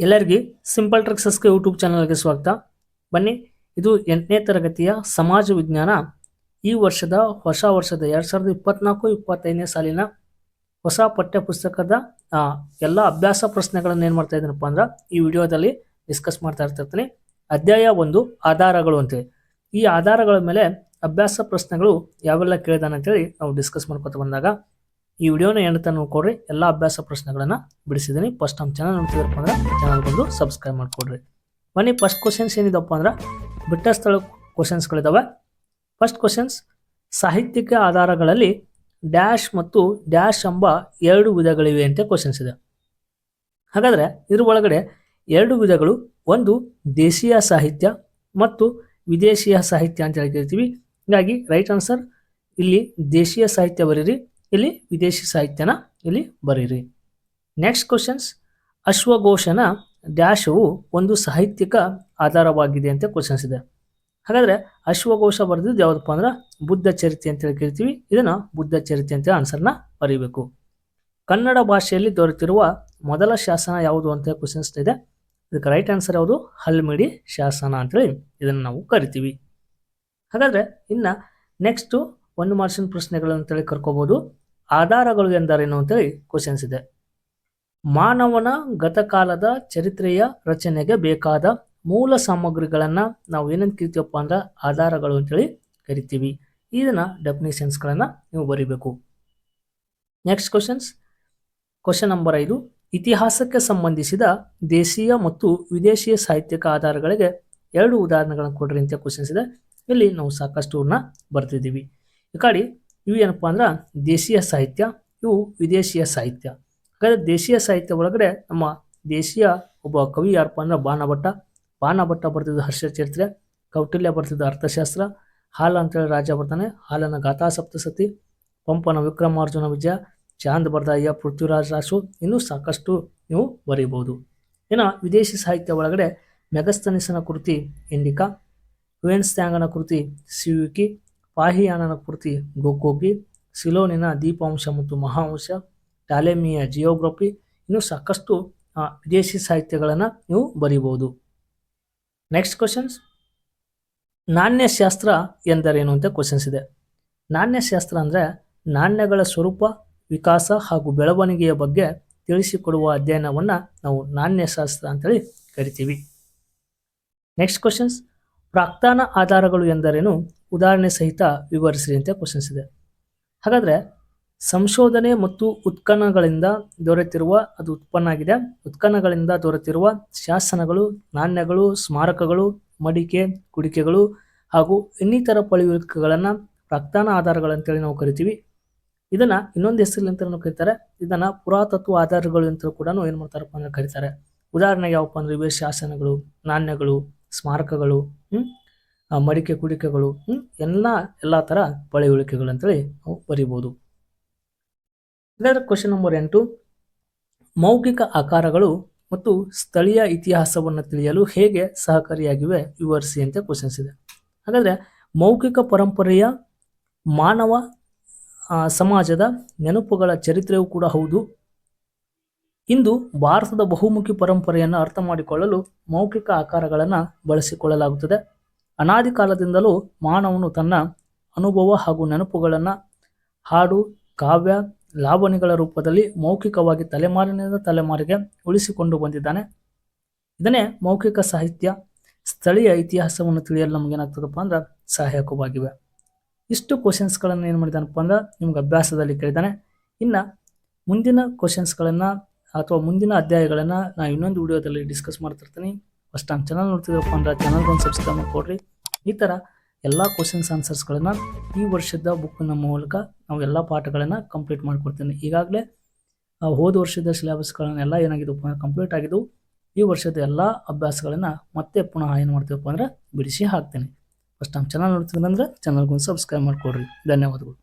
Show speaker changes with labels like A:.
A: ಎಲ್ಲರಿಗೂ simple ಟ್ರಿಕ್ಸಸ್ಗೆ YouTube ಚಾನಲ್ಗೆ ಸ್ವಾಗತ. ಬನ್ನಿ, ಇದು ಎಂಟನೇ ತರಗತಿಯ ಸಮಾಜ ವಿಜ್ಞಾನ. ಈ ವರ್ಷದ ಹೊಸ ವರ್ಷದ ಎರಡು ಸಾವಿರದ ಇಪ್ಪತ್ನಾಲ್ಕು, ಇಪ್ಪತ್ತೈದನೇ ಸಾಲಿನ ಹೊಸ ಪಠ್ಯ ಪುಸ್ತಕದ ಎಲ್ಲ ಅಭ್ಯಾಸ ಪ್ರಶ್ನೆಗಳನ್ನು ಏನು ಮಾಡ್ತಾ ಇದ್ದೀನಪ್ಪ ಅಂದ್ರೆ ಈ ವಿಡಿಯೋದಲ್ಲಿ ಡಿಸ್ಕಸ್ ಮಾಡ್ತಾ ಇರ್ತಿರ್ತೀನಿ. ಅಧ್ಯಾಯ ಒಂದು, ಆಧಾರಗಳು ಅಂತೇಳಿ ಈ ಆಧಾರಗಳ ಮೇಲೆ ಅಭ್ಯಾಸ ಪ್ರಶ್ನೆಗಳು ಯಾವೆಲ್ಲ ಕೇಳಿದಾನೆ ಅಂತೇಳಿ ನಾವು ಡಿಸ್ಕಸ್ ಮಾಡ್ಕೊತ ಬಂದಾಗ ಈ ವಿಡಿಯೋನ ಏನಂತ ನೋಡ್ಕೊಡ್ರಿ ಎಲ್ಲ ಅಭ್ಯಾಸ ಪ್ರಶ್ನೆಗಳನ್ನು ಬಿಡಿಸಿದ್ದೀನಿ. ಫಸ್ಟ್ ನಮ್ಮ ಚಾನಲ್ ನೋಡ್ತಿದ್ರಪ್ಪ ಅಂದ್ರೆ ಚಾನಲ್ ಬಂದು ಸಬ್ಸ್ಕ್ರೈಬ್ ಮಾಡ್ಕೊಡ್ರಿ. ಬನ್ನಿ ಫಸ್ಟ್ ಕ್ವಶನ್ಸ್ ಏನಿದಪ್ಪ ಅಂದ್ರೆ ಬಿಟ್ಟ ಸ್ಥಳ ಕ್ವಶನ್ಸ್ಗಳಿದಾವೆ ಫಸ್ಟ್ ಕ್ವಶನ್ಸ್ ಸಾಹಿತ್ಯಿಕ ಆಧಾರಗಳಲ್ಲಿ ಡ್ಯಾಶ್ ಮತ್ತು ಡ್ಯಾಶ್ ಎಂಬ ಎರಡು ವಿಧಗಳಿವೆ ಅಂತ ಕ್ವಶನ್ಸ್ ಇದೆ. ಹಾಗಾದ್ರೆ ಇದ್ರ ಒಳಗಡೆ ಎರಡು ವಿಧಗಳು, ಒಂದು ದೇಶೀಯ ಸಾಹಿತ್ಯ ಮತ್ತು ವಿದೇಶೀಯ ಸಾಹಿತ್ಯ ಅಂತ ಹೇಳಿ ಕರಿತೀವಿ ಹೀಗಾಗಿ ರೈಟ್ ಆನ್ಸರ್ ಇಲ್ಲಿ ದೇಶೀಯ ಸಾಹಿತ್ಯ ಬರೀರಿ ಇಲ್ಲಿ ವಿದೇಶಿ ಸಾಹಿತ್ಯನ ಇಲ್ಲಿ ಬರೀರಿ. ನೆಕ್ಸ್ಟ್ ಕ್ವಶನ್ಸ್ ಅಶ್ವಘೋಷನ ಡ್ಯಾಶವು ಒಂದು ಸಾಹಿತ್ಯಿಕ ಆಧಾರವಾಗಿದೆ ಅಂತ ಕ್ವಶನ್ಸ್ ಇದೆ. ಹಾಗಾದರೆ ಅಶ್ವಘೋಷ ಬರೆದಿದ್ದು ಯಾವುದಪ್ಪ ಅಂದ್ರೆ ಬುದ್ಧ ಚರಿತೆ ಅಂತ ಹೇಳಿ ಕರಿತೀವಿ. ಇದನ್ನು ಬುದ್ಧ ಚರಿತೆ ಅಂತ ಆನ್ಸರ್ನ ಬರೀಬೇಕು. ಕನ್ನಡ ಭಾಷೆಯಲ್ಲಿ ದೊರೆತಿರುವ ಮೊದಲ ಶಾಸನ ಯಾವುದು ಅಂತ ಕ್ವಶನ್ಸ್ ಇದೆ. ಇದಕ್ಕೆ ರೈಟ್ ಆನ್ಸರ್ ಯಾವುದು? ಹಲ್ಮಿಡಿ ಶಾಸನ ಅಂತೇಳಿ ಇದನ್ನು ನಾವು ಕರಿತೀವಿ. ಹಾಗಾದ್ರೆ ಇನ್ನು ನೆಕ್ಸ್ಟು ಒಂದು ಮಾರ್ಷನ್ ಪ್ರಶ್ನೆಗಳು ಅಂತೇಳಿ ಕರ್ಕೋಬಹುದು ಆಧಾರಗಳು ಎಂದರೇನು ಅಂತೇಳಿ ಕ್ವಶನ್ಸ್ ಇದೆ. ಮಾನವನ ಗತಕಾಲದ ಚರಿತ್ರೆಯ ರಚನೆಗೆ ಬೇಕಾದ ಮೂಲ ಸಾಮಗ್ರಿಗಳನ್ನ ನಾವು ಏನಂತ ಕರಿತೀವಪ್ಪ ಅಂದ್ರೆ ಆಧಾರಗಳು ಅಂತೇಳಿ ಕರಿತೀವಿ. ಇದನ್ನ ಡೆಫಿನೇಷನ್ಸ್ಗಳನ್ನ ನೀವು ಬರೀಬೇಕು. ನೆಕ್ಸ್ಟ್ ಕ್ವಶನ್ಸ್ ಕ್ವಶನ್ ನಂಬರ್ ಐದು. ಇತಿಹಾಸಕ್ಕೆ ಸಂಬಂಧಿಸಿದ ದೇಶೀಯ ಮತ್ತು ವಿದೇಶೀಯ ಸಾಹಿತ್ಯಕ ಆಧಾರಗಳಿಗೆ ಎರಡು ಉದಾಹರಣೆಗಳನ್ನು ಕೊಡ್ರಿ ಅಂತ ಕ್ವಶನ್ಸ್ ಇದೆ. ಇಲ್ಲಿ ನಾವು ಸಾಕಷ್ಟು ಅವ್ರನ್ನ ಬರ್ತಿದ್ದೀವಿ. ಈ ಕಡೆ ಇವು ಏನಪ್ಪ ಅಂದ್ರೆ ದೇಶೀಯ ಸಾಹಿತ್ಯ, ಇವು ವಿದೇಶೀಯ ಸಾಹಿತ್ಯ. ಹಾಗಾದ್ರೆ ದೇಶೀಯ ಸಾಹಿತ್ಯ ಒಳಗಡೆ ನಮ್ಮ ದೇಶೀಯ ಒಬ್ಬ ಕವಿ ಯಾರಪ್ಪ ಅಂದ್ರೆ ಬಾಣಭಟ್ಟ ಬಾಣಭಟ್ಟ ಬರ್ತಿದ್ದ ಹರ್ಷ ಚರಿತ್ರೆ ಕೌಟಿಲ್ಯ ಬರ್ತಿದ್ದ ಅರ್ಥಶಾಸ್ತ್ರ, ಹಾಲ ಅಂತೇಳಿ ರಾಜ ಬರ್ತಾನೆ. ಹಾಲನ ಗಾಥಾ ಸಪ್ತಸತಿ, ಪಂಪನ ವಿಕ್ರಮಾರ್ಜುನ ವಿಜಯ, ಚಾಂದ್ ಬರ್ದಾಯ ಪೃಥ್ವಿರಾಜ್ ರಾಸು ಇನ್ನೂ ಸಾಕಷ್ಟು ನೀವು ಬರೀಬಹುದು. ಇನ್ನು ವಿದೇಶಿ ಸಾಹಿತ್ಯ ಒಳಗಡೆ ಮೆಗಸ್ತನಿಸನ ಕೃತಿ ಇಂಡಿಕಾ ವೆನ್ಸ್ತ್ಯಾಂಗನ ಕೃತಿ ಸಿಯುಕಿ ಪಾಹಿಯಾನನ ಕೃತಿ ಗೋಕೋಗಿ ಸಿಲೋನಿನ ದೀಪಾಂಶ ಮತ್ತು ಮಹಾವಂಶ, ಟಾಲೆಮಿಯ ಜಿಯೋಗ್ರಫಿ, ಇನ್ನು ಸಾಕಷ್ಟು ವಿದೇಶಿ ಸಾಹಿತ್ಯಗಳನ್ನು ನೀವು ಬರೀಬೋದು ನೆಕ್ಸ್ಟ್ ಕ್ವಶನ್ಸ್ ನಾಣ್ಯಶಾಸ್ತ್ರ ಎಂದರೇನು ಅಂತ ಕ್ವಶನ್ಸ್ ಇದೆ. ನಾಣ್ಯಶಾಸ್ತ್ರ ಅಂದರೆ ನಾಣ್ಯಗಳ ಸ್ವರೂಪ, ವಿಕಾಸ ಹಾಗೂ ಬೆಳವಣಿಗೆಯ ಬಗ್ಗೆ ತಿಳಿಸಿಕೊಡುವ ಅಧ್ಯಯನವನ್ನು ನಾವು ನಾಣ್ಯಶಾಸ್ತ್ರ ಅಂತೇಳಿ ಕರಿತೀವಿ. ನೆಕ್ಸ್ಟ್ ಕ್ವಶನ್ಸ್ ಪ್ರಾಕ್ತಾನ ಆಧಾರಗಳು ಎಂದರೇನು? ಉದಾಹರಣೆ ಸಹಿತ ವಿವರಿಸಿರಿ ಅಂತ ಕ್ವಶನ್ಸ್ ಇದೆ. ಹಾಗಾದರೆ ಸಂಶೋಧನೆ ಮತ್ತು ಉತ್ಖನಗಳಿಂದ ದೊರೆತಿರುವ, ಅದು ಉತ್ಪನ್ನ ಆಗಿದೆ. ಉತ್ಖನಗಳಿಂದ ದೊರೆತಿರುವ ಶಾಸನಗಳು, ನಾಣ್ಯಗಳು, ಸ್ಮಾರಕಗಳು, ಮಡಿಕೆ, ಕುಡಿಕೆಗಳು ಹಾಗೂ ಇನ್ನಿತರ ಪಳಿಯುಳಿಕೆಗಳನ್ನು ಪ್ರಾಕ್ತಾನ ಆಧಾರಗಳಂತೇಳಿ ನಾವು ಕರಿತೀವಿ. ಇದನ್ನು ಇನ್ನೊಂದು ಹೆಸರಿನಂತ ನಾವು ಕರೀತಾರೆ. ಇದನ್ನು ಪುರಾತತ್ವ ಆಧಾರಗಳು ಅಂತ ಕೂಡ ಏನು ಮಾಡ್ತಾರಪ್ಪ ಅಂದರೆ ಕರೀತಾರೆ. ಉದಾಹರಣೆಗೆ ಯಾವಪ್ಪ ಅಂದ್ರೆ ಇವೆ ಶಾಸನಗಳು, ನಾಣ್ಯಗಳು ಸ್ಮಾರಕಗಳು ಮಡಿಕೆ ಕುಡಿಕೆಗಳು ಎಲ್ಲ ಎಲ್ಲ ಥರ ಪಳೆಯುಳಿಕೆಗಳು ಅಂತೇಳಿ ನಾವು ಬರಿಬೋದು. ಇದರ ಕ್ವಶನ್ ನಂಬರ್ ಎಂಟು. ಮೌಖಿಕ ಆಕಾರಗಳು ಮತ್ತು ಸ್ಥಳೀಯ ಇತಿಹಾಸವನ್ನು ತಿಳಿಯಲು ಹೇಗೆ ಸಹಕಾರಿಯಾಗಿವೆ ವಿವರಿಸಿ ಅಂತ ಕ್ವಶನ್ಸ್ ಇದೆ. ಹಾಗಾದ್ರೆ ಮೌಖಿಕ ಪರಂಪರೆಯ ಮಾನವ ಸಮಾಜದ ನೆನಪುಗಳ ಚರಿತ್ರೆಯೂ ಕೂಡ ಹೌದು. ಇಂದು ಭಾರತದ ಬಹುಮುಖಿ ಪರಂಪರೆಯನ್ನು ಅರ್ಥ ಮಾಡಿಕೊಳ್ಳಲು ಮೌಖಿಕ ಆಕಾರಗಳನ್ನು ಬಳಸಿಕೊಳ್ಳಲಾಗುತ್ತದೆ. ಅನಾದಿ ಕಾಲದಿಂದಲೂ ಮಾನವನು ತನ್ನ ಅನುಭವ ಹಾಗೂ ನೆನಪುಗಳನ್ನು ಹಾಡು, ಕಾವ್ಯ, ಲಾವಣಿಗಳ ರೂಪದಲ್ಲಿ ಮೌಖಿಕವಾಗಿ ತಲೆಮಾರಿನಿಂದ ತಲೆಮಾರಿಗೆ ಉಳಿಸಿಕೊಂಡು ಬಂದಿದ್ದಾನೆ. ಇದನ್ನೇ ಮೌಖಿಕ ಸಾಹಿತ್ಯ, ಸ್ಥಳೀಯ ಇತಿಹಾಸವನ್ನು ತಿಳಿಯಲು ನಮಗೇನಾಗ್ತದಪ್ಪ ಅಂದ್ರೆ ಸಹಾಯಕವಾಗಿವೆ. ಇಷ್ಟು ಕ್ವಶನ್ಸ್ಗಳನ್ನು ಏನು ಮಾಡಿದಾನಪ್ಪ ಅಂದ್ರೆ ನಿಮ್ಗೆ ಅಭ್ಯಾಸದಲ್ಲಿ ಕೇಳಿದ್ದಾನೆ. ಇನ್ನು ಮುಂದಿನ ಕ್ವಶನ್ಸ್ಗಳನ್ನು ಅಥವಾ ಮುಂದಿನ ಅಧ್ಯಾಯಗಳನ್ನು ನಾನು ಇನ್ನೊಂದು ವಿಡಿಯೋದಲ್ಲಿ ಡಿಸ್ಕಸ್ ಮಾಡ್ತಿರ್ತೀನಿ. ಫಸ್ಟ್ ನಮ್ಮ ಚಾನಲ್ ನೋಡ್ತಿದ್ರಪ್ಪ ಅಂದ್ರೆ ಚಾನಲ್ಗೊಂದು ಸಬ್ಸ್ಕ್ರೈಬ್ ಮಾಡಿಕೊಡ್ರಿ. ಈ ಥರ ಎಲ್ಲ ಕ್ವಶನ್ಸ್ ಆನ್ಸರ್ಸ್ಗಳನ್ನು ಈ ವರ್ಷದ ಬುಕ್ಕಿನ ಮೂಲಕ ನಾವು ಎಲ್ಲ ಪಾಠಗಳನ್ನು ಕಂಪ್ಲೀಟ್ ಮಾಡಿಕೊಡ್ತೀನಿ. ಈಗಾಗಲೇ ಹೋದ ವರ್ಷದ ಸಿಲೆಬಸ್ಗಳನ್ನೆಲ್ಲ ಏನಾಗಿದ್ದವು ಕಂಪ್ಲೀಟ್ ಆಗಿದ್ದವು ಈ ವರ್ಷದ ಎಲ್ಲ ಅಭ್ಯಾಸಗಳನ್ನು ಮತ್ತೆ ಪುನಃ ಏನು ಮಾಡ್ತೀವಪ್ಪ ಅಂದ್ರೆ ಬಿಡಿಸಿ ಹಾಕ್ತೀನಿ. ಫಸ್ಟ್ ನಮ್ಮ ಚಾನಲ್ ನೋಡ್ತಿದ್ರೆ ಚಾನಲ್ಗೊಂದು ಸಬ್ಸ್ಕ್ರೈಬ್ ಮಾಡಿಕೊಡ್ರಿ. ಧನ್ಯವಾದಗಳು.